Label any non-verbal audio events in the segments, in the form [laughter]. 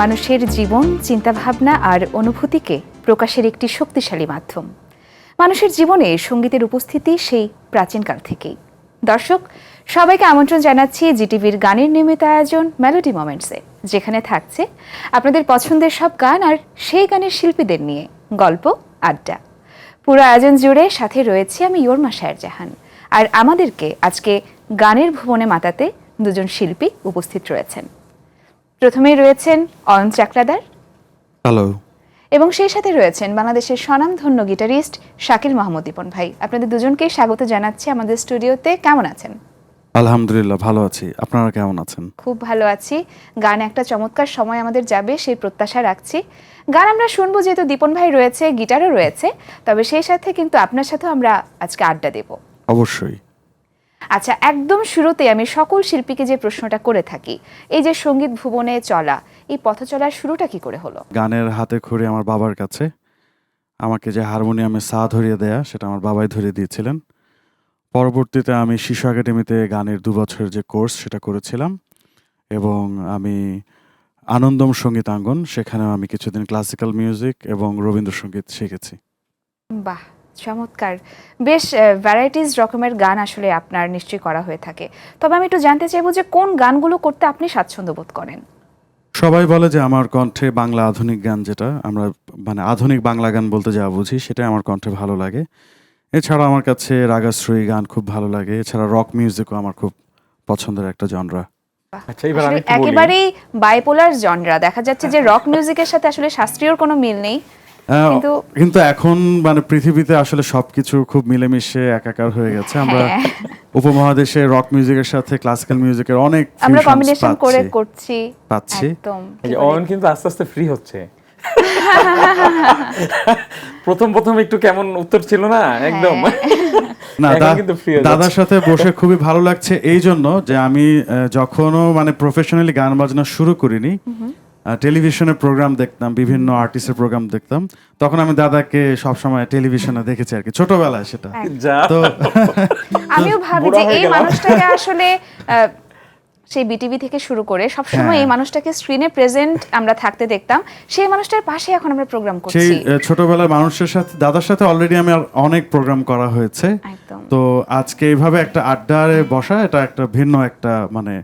মানুষের জীবন, চিন্তাভাবনা আর অনুভূতিকে প্রকাশের একটি শক্তিশালী মাধ্যম। মানুষের জীবনে সঙ্গীতের উপস্থিতি সেই প্রাচীনকাল থেকেই। দর্শক, সবাইকে আমন্ত্রণ জানাচ্ছি জিটিভির গানের নিয়মিত আয়োজন মেলোডি মোমেন্টসে যেখানে থাকছে আপনাদের পছন্দের সব গান আর সেই গানের শিল্পীদের নিয়ে গল্প, আড্ডা। পুরো আয়োজন জুড়ে সাথে রয়েছে আমি ইয়োরমা শায়ের জাহান আর আমাদেরকে আজকে গানের ভুবনে মাতাতে দুজন শিল্পী উপস্থিত রয়েছেন। প্রথমেই রয়েছেন অয়ন চাকরাদার হ্যালো এবং সেই সাথে রয়েছেন বাংলাদেশের স্বনামধন্য গিটারিস্ট শাকিল মাহমুদ দীপন ভাই। আপনাদের দুজনকে স্বাগত জানাচ্ছি আমাদের স্টুডিওতে। কেমন আছেন? আলহামদুলিল্লাহ ভালো আছি। আপনারা কেমন আছেন? খুব ভালো আছি। গান একটা চমৎকার সময় আমাদের যাবে সেই প্রত্যাশা রাখছি। গান আমরা শুনব যেহেতু দীপন ভাই রয়েছে গিটারও রয়েছে তবে সেই সাথে কিন্তু আপনার সাথেও আমরা আজকে আড্ডা দেব। অবশ্যই। আচ্ছা একদম শুরুতে আমি সকল শিল্পীকে যে প্রশ্নটা করে থাকি এই যে সংগীত ভুবনে চলা এই পথ চলার শুরুটা কি করে হলো? গানের হাতে খড়ি আমার বাবার কাছে আমাকে যে হারমোনিয়ামে সা ধরিয়ে দেয়া সেটা আমার বাবাই ধরিয়ে দিয়েছিলেন। পরবর্তীতে আমি শিশু একাডেমিতে গানের দু বছরের যে কোর্স সেটা করেছিলাম এবং আমি আনন্দম সঙ্গীতাঙ্গন সেখানেও আমি কিছুদিন ক্লাসিক্যাল মিউজিক এবং রবীন্দ্রসঙ্গীত শিখেছি। বাহ! চমৎকার। বেশ ভ্যারাইটিস রকমের গান আসলে আপনার নিশ্চয়ই করা হয়ে থাকে। তবে আমি একটু জানতে চাইব যে কোন গানগুলো করতে আপনি স্বাচ্ছন্দ্য বোধ করেন? সবাই বলে যে আমার কণ্ঠে বাংলা আধুনিক গান যেটা আমরা মানে আধুনিক বাংলা গান বলতে যা বুঝি সেটাই আমার কণ্ঠে ভালো লাগে। এছাড়া আমার কাছে রাগাশ্রয়ী গান খুব ভালো লাগে এছাড়া রক মিউজিকও আমার খুব পছন্দের একটা জনরা আচ্ছা এবার আমি একেবারেই বাইপোলার জনরা দেখা যাচ্ছে যে রক মিউজিকের সাথে আসলে শাস্ত্রীয় কোনো মিল নেই। কিন্তু- কিন্তু এখন মানে পৃথিবীতে আসলে সবকিছু খুব মিলেমিশে একাকার হয়ে গেছে। আমরা হ্যাঁ। উপমহাদেশে রক মিউজিকের সাথে ক্লাসিক্যাল মিউজিকের অনেক আমরা কম্বিনেশন করে করছি। পাচ্ছি। অয়ন কিন্তু আস্তে আস্তে ফ্রি হচ্ছে। [laughs] প্রথম প্রথম একটু কেমন উত্তর ছিল না একদম। না কিন্তু দাদার সাথে বসে খুবই ভালো লাগছে। এই জন্য যে আমি যখনও মানে প্রফেশনালি গান বাজনা শুরু করিনি টেলিভিশনে প্রোগ্রাম দেখতাম বিভিন্ন আর্টিস্টের প্রোগ্রাম দেখতাম। তখন আমি দাদাকে সবসময় টেলিভিশনে দেখেছি আর কি। ছোটবেলায় সেটা। তো [laughs] আমিও ভাবি যে এই মানুষটাকে [laughs] আসলে সেই বিটিভি থেকে শুরু করে সবসময় হ্যাঁ। এই মানুষটাকে স্ক্রিনে প্রেজেন্ট আমরা থাকতে দেখতাম। সেই মানুষটার পাশে এখন আমরা প্রোগ্রাম করছি। আহ, ছোটবেলার মানুষের সাথে দাদার সাথে অলরেডি আমি অনেক প্রোগ্রাম করা হয়েছে। একদম। তো আজকে এইভাবে একটা আড্ডারে বসা এটা একটা ভিন্ন একটা মানে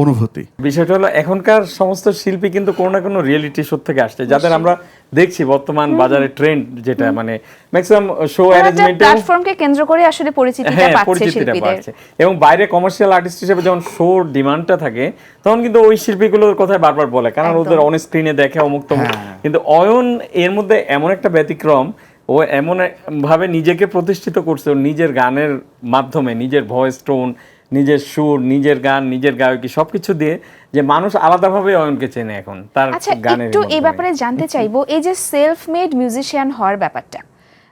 অনুভূতি। বিষয়টা হলো এখনকার সমস্ত শিল্পী কিন্তু কোনো না কোনো রিয়েলিটি শো থেকে আসছে। যাদের আমরা দেখছি বর্তমান বাজারে ট্রেন্ড যেটা মানে ম্যাক্সিমাম শো অ্যারেঞ্জমেন্টে প্ল্যাটফর্মকে কেন্দ্র করে আসলে পরিচিতিটা হ্যাঁ পাচ্ছে শিল্পীদের। এবং বাইরে কমার্শিয়াল আর্টিস্ট হিসেবে যখন শোর ডিমান্ডটা থাকে তখন কিন্তু ওই শিল্পীগুলোর কথাই বারবার বলে। কারণ ওদের অন স্ক্রিনে দেখে অমুক তমুক। হ্যাঁ। কিন্তু অয়ন এর মধ্যে এমন একটা ব্যতিক্রম ও এমন ভাবে নিজেকে প্রতিষ্ঠিত করছে নিজের গানের মাধ্যমে নিজের ভয়েস টোন নিজের সুর নিজের গান নিজের গায়কি সবকিছু দিয়ে যে মানুষ আলাদাভাবে অয়নকে চেনে এখন তার আচ্ছা গানের একটু এই ব্যাপারে জানতে চাইব এই যে সেলফ মেড মিউজিশিয়ান হওয়ার ব্যাপারটা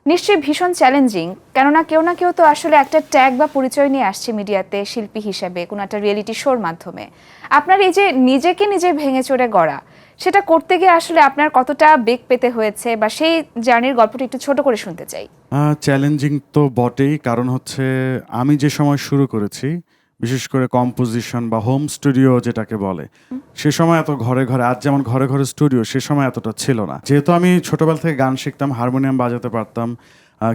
নিশ্চয়ই ভীষণ চ্যালেঞ্জিং কেননা কেউ না কেউ তো আসলে একটা ট্যাগ বা পরিচয় নিয়ে আসছে মিডিয়াতে শিল্পী হিসেবে কোনো একটা রিয়েলিটি শোর মাধ্যমে। আপনার এই যে নিজেকে নিজে ভেঙে চড়ে গড়া সেটা করতে গিয়ে আসলে আপনার কতটা বেগ পেতে হয়েছে বা সেই জার্নির গল্পটি একটু ছোট করে শুনতে চাই। চ্যালেঞ্জিং তো বটেই, কারণ হচ্ছে আমি যে সময় শুরু করেছি, বিশেষ করে কম্পোজিশন বা হোম স্টুডিও যেটাকে বলে, সে সময় এত ঘরে ঘরে, আজ যেমন ঘরে ঘরে স্টুডিও সে সময় এতটা ছিল না। যেহেতু আমি ছোটবেলা থেকে গান শিখতাম হারমোনিয়াম বাজাতে পারতাম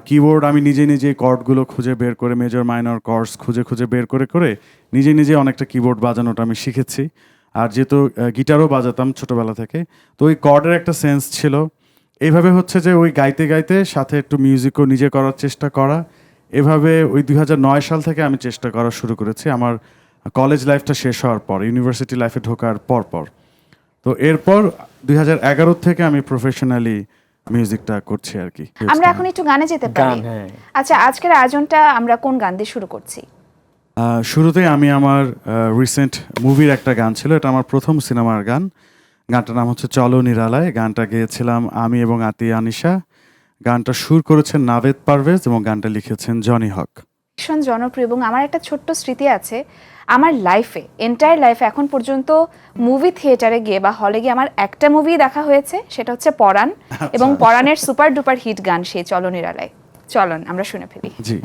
কিবোর্ড আমি নিজে নিজে কর্ডগুলো খুঁজে বের করে মেজর মাইনর কর্ডস খুঁজে খুঁজে বের করে করে নিজে নিজে অনেকটা কিবোর্ড বাজানোটা আমি শিখেছি। আর যেহেতু গিটারও বাজাতাম ছোটবেলা থেকে তো ওই কর্ডের একটা সেন্স ছিল। এইভাবে হচ্ছে যে ওই গাইতে গাইতে সাথে একটু মিউজিকও নিজে করার চেষ্টা করা। এভাবে ওই দুই হাজার নয় সাল থেকে আমি চেষ্টা করা শুরু করেছি। আমার কলেজ লাইফটা শেষ হওয়ার পর ইউনিভার্সিটি লাইফে ঢোকার পর পর। তো এরপর দুই হাজার এগারো থেকে আমি প্রফেশনালি মিউজিকটা করছি আর কি। আমরা এখন একটু গানে যেতে পারি। হ্যাঁ। আচ্ছা আজকের আয়োজনটা আমরা কোন গান দিয়ে শুরু করছি? শুরুতেই আমি আমার রিসেন্ট মুভির একটা গান ছিল। এটা আমার প্রথম সিনেমার গান। গানটার নাম হচ্ছে চলো নিরালায়। গানটা গেয়েছিলাম আমি এবং আতি আনিশা। গানটা সুর করেছেন নাভেদ পারভেজ এবং গানটা লিখেছেন জনি হক। ভীষণ জনপ্রিয় এবং আমার একটা ছোট্ট স্মৃতি আছে। আমার লাইফে এন্টায়ার লাইফে এখন পর্যন্ত মুভি থিয়েটারে গিয়ে বা হলে গিয়ে আমার একটা মুভি দেখা হয়েছে। সেটা হচ্ছে পরাণ এবং পরাণের সুপার ডুপার হিট গান সেই চলো নিরালায়। চলন আমরা শুনে ফেলি। জি।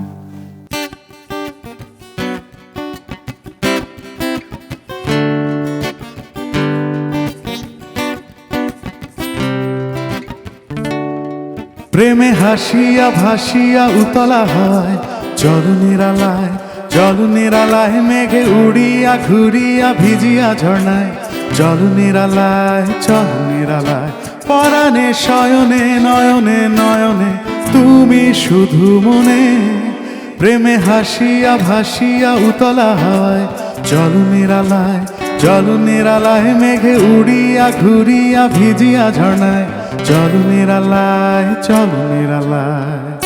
প্রেমে হাসিয়া ভাসিয়া উতলা হয় জল নিরালায় জল নিরালায় মেঘে উড়িয়া ঘুরিয়া ভিজিয়া ঝর্ণায় জল নিরালায় জল নিরালায় পরাণে, শয়নে, নয়নে নয়নে, তুমি শুধু মনে। প্রেমে হাসিয়া ভাসিয়া উতলা হয় জল নিরালায় জল নিরালায় মেঘে উড়িয়া, ঘুরিয়া, ভিজিয়া ঝর্ণায়। জল নিরালায় জল নিরালায়।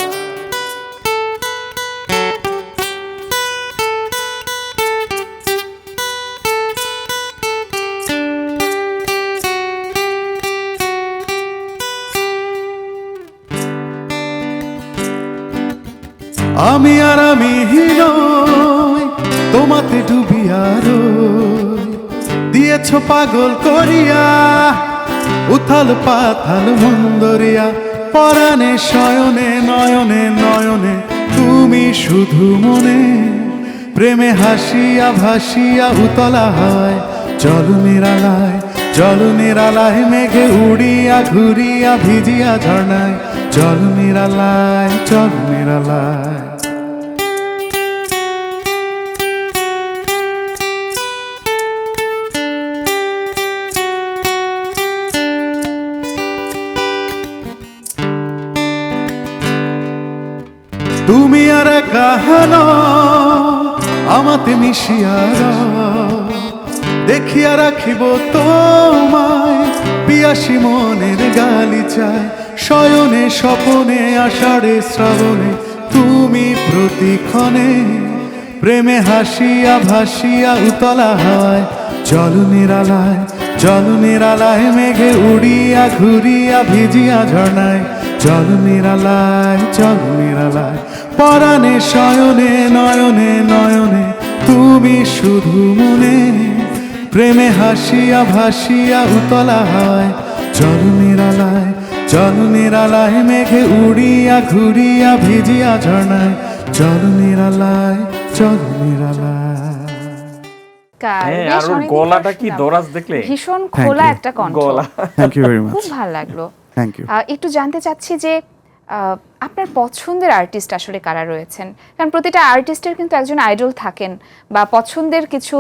আমি আর আমি হিনই তোমাতে ডুবিয়া রই। দিয়েছ পাগল করিয়া, উথাল পাথাল মন্দরিয়া পরাণে, শয়নে, নয়নে নয়নে, তুমি শুধু মনে, প্রেমে হাসিয়া ভাসিয়া উতলা হয় জল নিরালায় জল নিরালায়, মেঘে উড়িয়া, ঘুরিয়া, ভিজিয়া ঝর্ণায় জল নিরালায় জল নিরালায়। তুমি আর কাহান আমাতে মিশিয়ার দেখিয়া রাখিব তোমায়, পিয়াসী মনের গালি চায় শয়নে, স্বপনে, আষাঢ়ে, শ্রাবণে, তুমি প্রতিক্ষণে প্রেমে হাসিয়া, ভাসিয়া উতলা হয়। জল নিরালায় জল নিরালায়, মেঘে উড়িয়া, ঘুরিয়া, ভিজিয়া ঝর্ণায়। জল নিরালায় জল নিরালায় পরাণে শয়নে নয়নে নয়নে তুমি শুধু মনে প্রেমে হাসিয়া ভাসিয়া উতলা হয় জল নিরালায় জল নিরালায় মেঘে উড়িয়া ঘুরিয়া ভিজিয়া ঝর্ণায় জল নিরালায় জল নিরালায় হ্যাঁ, আর গলাটা কি। দরাজ দেখলে? ভীষণ খোলা একটা কণ্ঠ গলা। থ্যাংক ইউ ভেরি মাচ খুব ভালো লাগল থ্যাংক ইউ একটু জানতে চাচ্ছি যে আপনার পছন্দের আর্টিস্ট আসলে কারা রয়েছেন? কারণ প্রতিটা আর্টিস্টের কিন্তু একজন আইডল থাকেন বা পছন্দের কিছু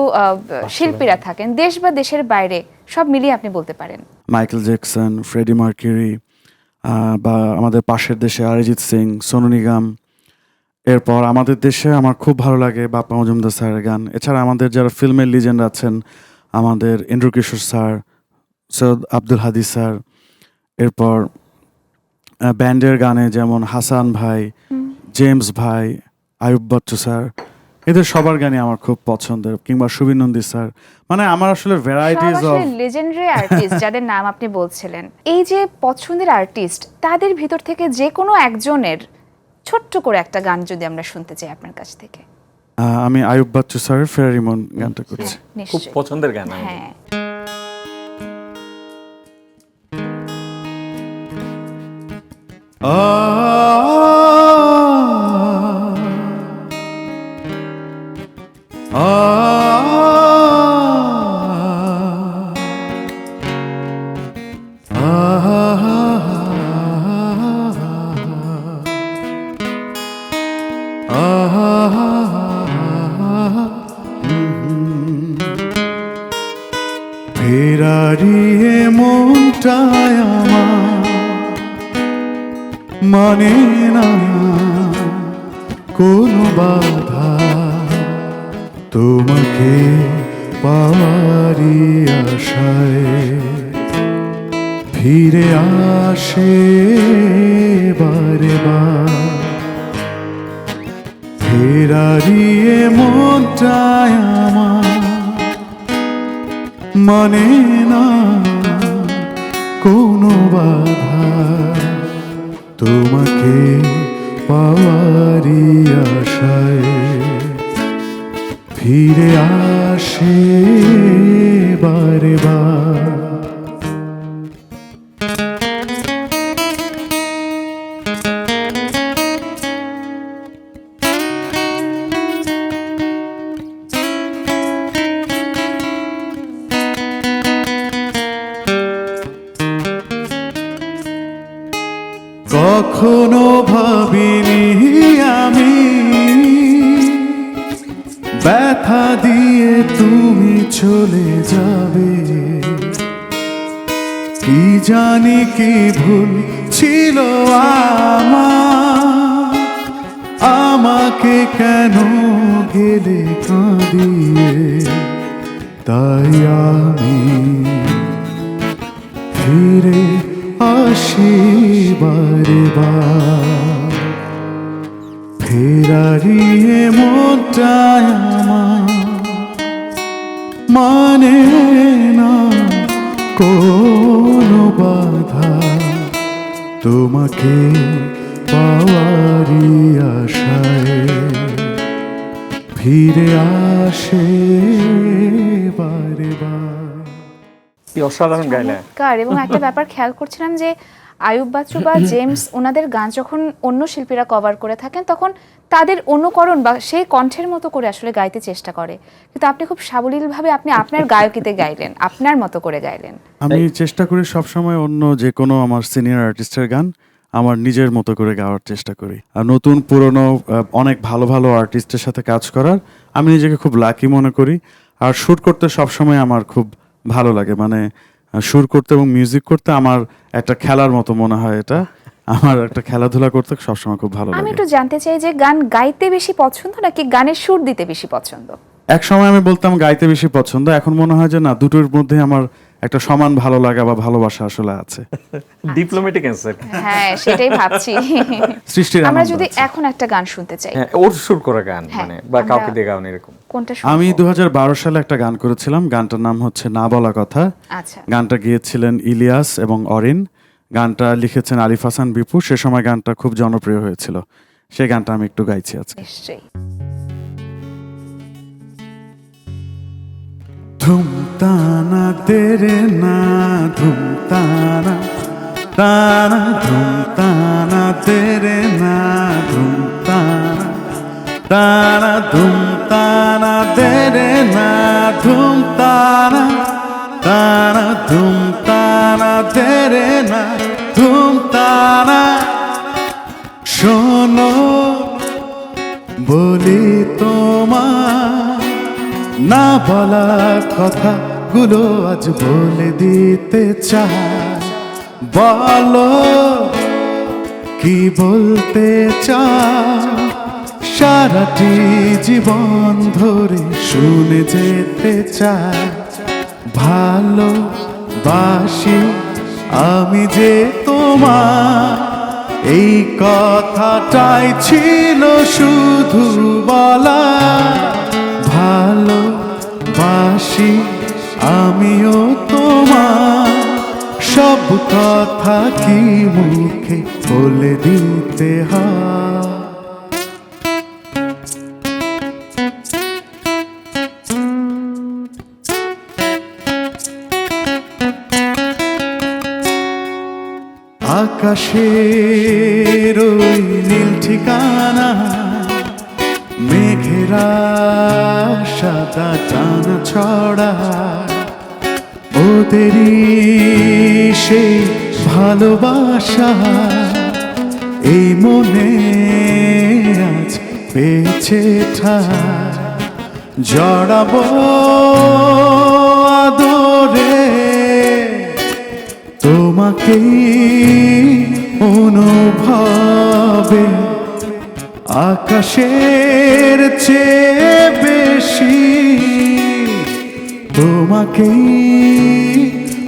শিল্পীরা থাকেন। দেশ বা দেশের বাইরে সব মিলিয়ে আপনি বলতে পারেন। মাইকেল জ্যাকসন ফ্রেডি মার্কিউরি বা আমাদের পাশের দেশে অরিজিৎ সিং সোনু নিগম। এরপর আমাদের দেশে আমার খুব ভালো লাগে বাপ্পা মজুমদার স্যারের গান। এছাড়া আমাদের যারা ফিল্মের লিজেন্ড আছেন আমাদের ইন্দ্র কিশোর স্যার সৈয়দ আব্দুল হাদি স্যার এরপর ব্যান্ডের গানে যেমন হাসান ভাই জেমস ভাই আয়ুব বচ্চু স্যার এদের সবার গানই আমার খুব পছন্দের কিংবা সুবিন নন্দী স্যার। মানে আমার আসলে সব ভ্যারাইটিস অফ লেজেন্ডারি আর্টিস্ট যাদের নাম আপনি বলছিলেন। এই যে পছন্দের আর্টিস্ট তাদের ভিতর থেকে যে কোনো একজনের ছোট্ট করে একটা গান যদি আমরা শুনতে চাই আপনার কাছ থেকে। আহ, আমি আয়ুব বাচ্চু স্যারের ফেরারিমন গানটা করছি। খুব পছন্দের গান হ্যাঁ। Oh. পাওয়ারি আশায় ফিরে আসে বারে বার। ফেরারিয়ে মনটায় আমার মানে না কোনো বাধা। তোমাকে পাওয়ারি আশায় ফিরে আসে বারে চলে যাবে। কি জানি কি ভুল ছিল আমাকে কেন গেলে কাঁদিয়ে? তাই আমি ফিরে আসি বারে বার। ফেরারিয়ে মনটায় আমার মানে না কোনো বাধা তোমাকে পাওয়ারি আশায় ফিরে আসে বারে বার। কি অসাধারণ গাইলে। কার এবং একটা ব্যাপার খেয়াল করছিলাম যে আয়ুব বাচ্চু বা জেমস ওনাদের গান যখন অন্য শিল্পীরা কভার করে থাকেন, তখন তাদের অনুকরণ বা সেই কণ্ঠের মতো করে আসলে গাইতে চেষ্টা করে। কিন্তু আপনি খুব সাবলীলভাবে আপনি আপনার গায়কিতে গাইলেন, আপনার মতো করে গাইলেন। আমি চেষ্টা করি সবসময় অন্য যে কোনো আমার সিনিয়র আর্টিস্টের গান আমার নিজের মতো করে গাওয়ার চেষ্টা করি। আর নতুন, পুরনো অনেক ভালো ভালো আর্টিস্টের সাথে কাজ করার আমি নিজেকে খুব লাকি মনে করি। আর শ্যুট করতে সবসময় আমার খুব ভালো লাগে। মানে সুর করতে এবং মিউজিক করতে আমার একটা খেলার মতো মনে হয় এটা। আমার একটা খেলাধুলা করতে সবসময় খুব ভালো আমি একটু জানতে চাই যে গান গাইতে বেশি পছন্দ নাকি গানের সুর দিতে বেশি পছন্দ? এক সময় আমি বলতাম গাইতে বেশি পছন্দ এখন মনে হয় যে না দুটোর মধ্যে আমার একটা সমান ভালো লাগা বা ভালোবাসা আসলে আছে। [laughs] ডিপ্লোম্যাটিক অ্যান্সার হ্যাঁ সেটাই ভাবছি। [laughs] সৃষ্টির আমরা যদি এখন একটা গান শুনতে চাই। হ্যাঁ ওর সুর করা গান হ্যাঁ, মানে বা কাউকে দিয়ে গান এরকম। কোনটা আমি শুনব? দু সালে একটা গান করেছিলাম গানটার নাম হচ্ছে না বলা কথা। আচ্ছা। গানটা গিয়েছিলেন ইলিয়াস এবং অরিন। গানটা লিখেছেন আলিফ হাসান বিপু। সে সময় গানটা খুব জনপ্রিয় হয়েছিল। সেই গানটা আমি একটু গাইছি আজকে। নিশ্চয়ই। তানা তানা ধুম তানা তেরে না ধুম তানা তানা ধুম তানা তেরে না ধুম তানা তানা তেরে না, ধুমতানা। শোনো, বলি না বলা কথাগুলো আজ বলে দিতে চাই। বলো, কি বলতে চাও সারাটি জীবন ধরে শুনে যেতে চাই। ভালো বাসি আমি যে তোমার এই কথাটাই ছিল শুধু বলা ভালো বাসি আমিও তোমার। সব কথা কি মুখে বলে দিতে হয়? আকাশের ওই নীল ঠিকানা মেঘেরা সাদা টানা ছড়া। ওদেরই সেই ভালোবাসা, এই মনে আজ পেয়েছে ঠাই জড়াবো আদরে, তোমাকেই অনুভবে। আকাশের চেয়ে বেশি তোমাকেই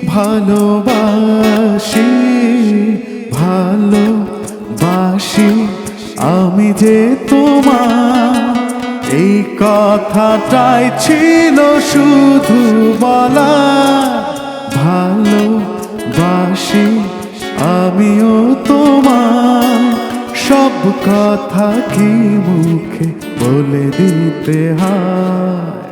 ভালোবাসি ভালোবাসি আমি যে তোমার। এই কথাটাই ছিল শুধু বলা। ভালোবাসি আমিও তোমার। সব কথা কি মুখে বলে দিতে হয়?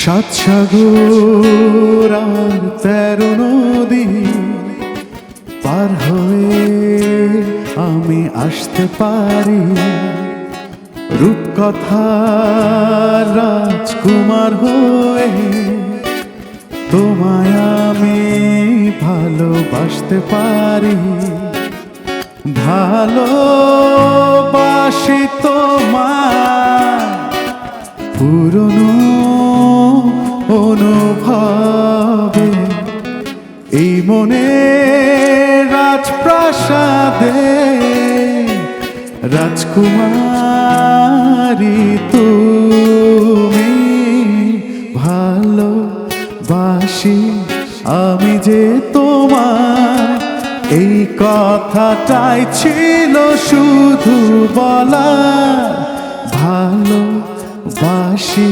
সাত তেরো নদী পার হয়ে আমি আসতে পারি। রূপকথা রাজকুমার হয়ে তোমায় আমি ভালোবাসতে পারি। ভালোবাসি তোমায়, পুরনো অনুভবে। এই মনে রাজপ্রাসাদে রাজকুমারী তুমি ভালোবাসি। আমি যে তোমার, এই কথাটাই ছিল শুধু বলা ভালোবাসি,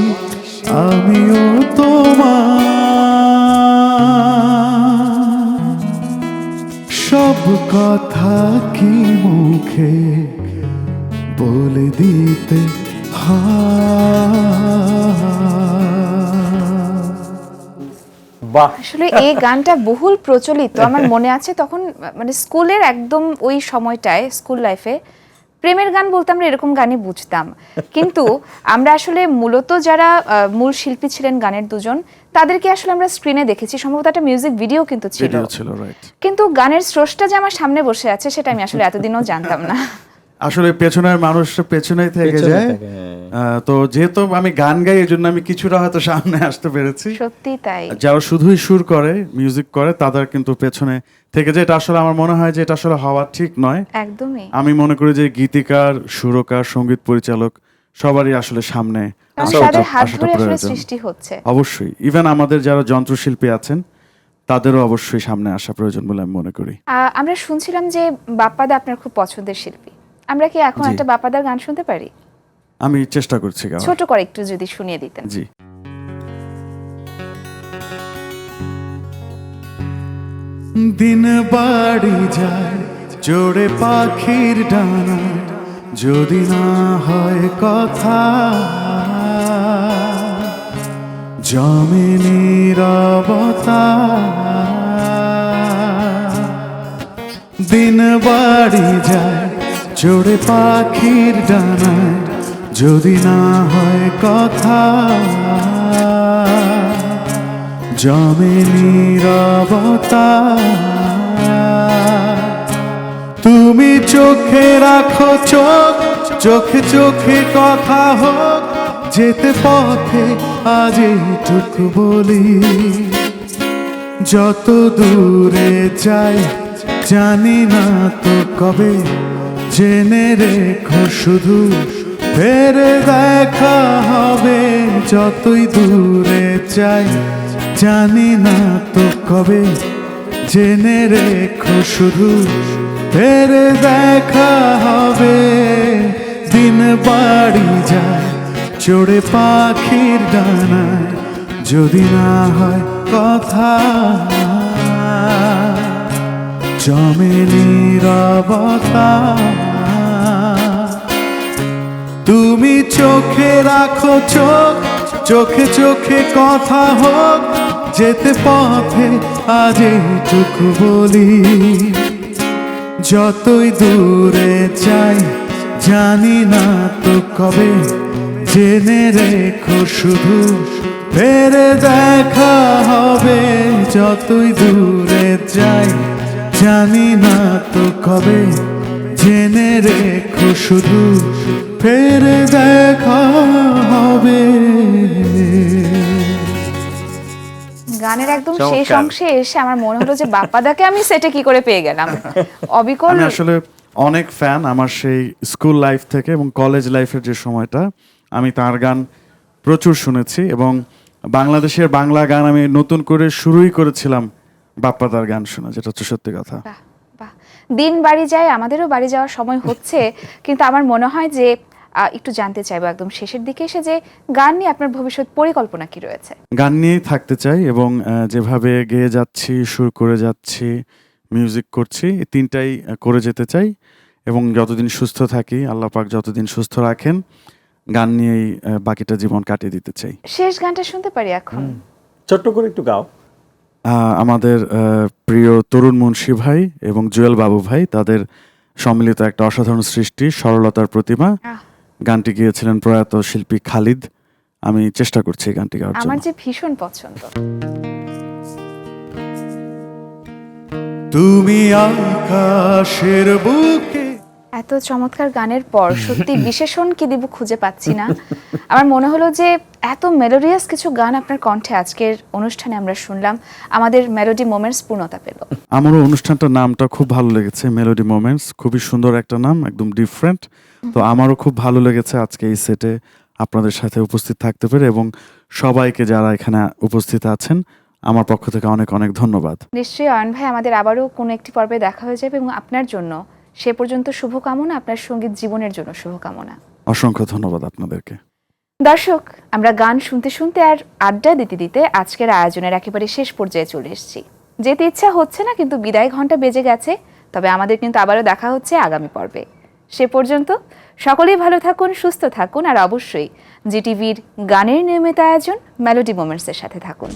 আমিও তোমার। সব কথা কি মুখে বলে দিতে বাহ। আসলে এই গানটা বহুল প্রচলিত আমার মনে আছে তখন মানে স্কুলের একদম ওই সময়টায় স্কুল লাইফে প্রেমের গান বলতে আমরা এরকম গানই বুঝতাম। কিন্তু আমরা আসলে মূলত যারা মূল শিল্পী ছিলেন গানের দুজন তাদেরকে আসলে আমরা স্ক্রিনে দেখেছি। সম্ভবত একটা মিউজিক ভিডিও কিন্তু ছিল। কিন্তু গানের স্রষ্টা যে আমার সামনে বসে আছে সেটা আমি আসলে এতদিনও জানতাম না। আসলে পেছনের মানুষ পেছনেই থেকে যায়। হ্যাঁ। তো যেহেতু আমি গান গাই এই জন্য আমি কিছুটা হয়তো সামনে আসতে পেরেছি। সত্যি তাই। যারা শুধুই সুর করে মিউজিক করে তাদের কিন্তু পেছনে থেকে যায়। এটা আসলে আমার মনে হয় যে এটা আসলে হওয়া ঠিক নয়। একদমই। আমি মনে করি যে গীতিকার সুরকার সংগীত পরিচালক সবারই আসলে সামনে কারণ হাত ধরে আসলে সৃষ্টি হচ্ছে। অবশ্যই। ইভেন আমাদের যারা যন্ত্রশিল্পী আছেন তাদেরও অবশ্যই সামনে আসা প্রয়োজন বলে আমি মনে করি। আমরা শুনছিলাম যে বাপ্পাদা আপনার খুব পছন্দের শিল্পী। আমরা কি এখন জি। একটা বাপ্পাদার গান শুনতে পারি? আমি চেষ্টা করছি গাওয়ার। ছোট করে একটু যদি শুনিয়ে দিতেন। জি। দিন বাড়ি যায় জোরে পাখির ডানা যদি না হয় কথা। জমে নীরবতা। দিন বাড়ি যায় জোরে পাখির ডানা যদি না হয় কথা, জমে নীরবতা। তুমি চোখে রাখো চোখ, চোখে চোখে কথা হোক, যেতে পথে আজ এইটুকু বলি। যত দূরে যাই, জানি না তো কবে জেনে রেখো শুধু, ফের দেখা হবে যতই দূরে যাই। জানি না তো কবে, জেনে রেখো শুধু, ফের দেখা হবে। দিন বাড়ি যায়, চড়ে পাখির ডানায়, যদি না হয় কথা। জমে নীরবতা। তুমি চোখে রাখো চোখ, চোখে চোখে কথা হোক, যেতে পথে আজ এইটুকু বলি। যতই দূরে যাই, জানি না তো কবে, জেনে রেখো শুধু, ফেরে দেখা হবে। যতই দূরে যাই, জানি না তো কবে, জেনে রেখো শুধু ফেরে দেখা হবে। গানের একদম শেষ অংশে এসে আমার মনে হলো যে বাপ্পাদাকে আমি সেটে কি করে পেয়ে গেলাম। [laughs] অবিকল আসলে অনেক ফ্যান আমার সেই স্কুল লাইফ থেকে এবং কলেজ লাইফের যে সময়টা আমি তার গান প্রচুর শুনেছি এবং বাংলাদেশের বাংলা গান আমি নতুন করে শুরুই করেছিলাম বাপ্পাদার গান শোনা যেটা হচ্ছে সত্যি কথা। দিন বাড়ি যায় আমাদেরও বাড়ি যাওয়ার সময় হচ্ছে কিন্তু আমার মনে হয় যে একটু জানতে চাইব একদম শেষের দিকে এসে যে গান নিয়ে আপনার ভবিষ্যৎ পরিকল্পনা কি রয়েছে? গান নিয়েই থাকতে চাই এবং যেভাবে গেয়ে যাচ্ছি সুর করে যাচ্ছি মিউজিক করছি এই তিনটাই করে যেতে চাই এবং যতদিন সুস্থ থাকি আল্লাহ পাক যতদিন সুস্থ রাখেন গান নিয়েই বাকিটা জীবন কাটিয়ে দিতে চাই। শেষ গানটা শুনতে পারি এখন। ছোট্ট করে একটু গাও। আমাদের প্রিয় তরুণ মুন্সি ভাই এবং জুয়েল বাবু ভাই তাদের সম্মিলিত একটা অসাধারণ সৃষ্টি সরলতার প্রতিমা। গানটি গিয়েছিলেন প্রয়াত শিল্পী খালিদ। আমি চেষ্টা করছি এই গানটি গাওয়ার জন্য। আমার যে ভীষণ পছন্দ। তুমি আকাশের বুকে এত চমৎকার গানের পর [laughs] সত্যি বিশেষণ কি দিব খুঁজে পাচ্ছি না। আমার মনে হলো যে এত মেলোডিয়াস কিছু গান আপনার কণ্ঠে আজকের অনুষ্ঠানে আমরা শুনলাম। আমাদের মেলোডি মোমেন্টস পূর্ণতা পেল। আমারও অনুষ্ঠানটার নামটা খুব ভালো লেগেছে মেলোডি মোমেন্টস। খুবই সুন্দর একটা নাম একদম ডিফারেন্ট তো আমারও খুব ভালো লেগেছে আজকে এই সেটে আপনাদের সাথে উপস্থিত থাকতে পেরে এবং সবাইকে যারা এখানে উপস্থিত আছেন আমার পক্ষ থেকে অনেক অনেক ধন্যবাদ। নিশ্চয়ই অয়ন ভাই আমাদের আবারও কোনো একটি পর্বে দেখা হয়ে যাবে এবং আপনার জন্য সে পর্যন্ত শুভকামনা আপনার সংগীত জীবনের জন্য শুভকামনা। অসংখ্য ধন্যবাদ আপনাদেরকে। দর্শক আমরা গান শুনতে শুনতে আর আড্ডা দিতে দিতে আজকের আয়োজনের একেবারে শেষ পর্যায়ে চলে এসেছি। যেতে ইচ্ছা হচ্ছে না কিন্তু বিদায় ঘণ্টা বেজে গেছে তবে আমাদের কিন্তু আবারও দেখা হচ্ছে আগামী পর্বে। সে পর্যন্ত সকলেই ভালো থাকুন, সুস্থ থাকুন আর অবশ্যই জিটিভির গানের নিয়মিত আয়োজন মেলোডি মোমেন্টসের সাথে থাকুন।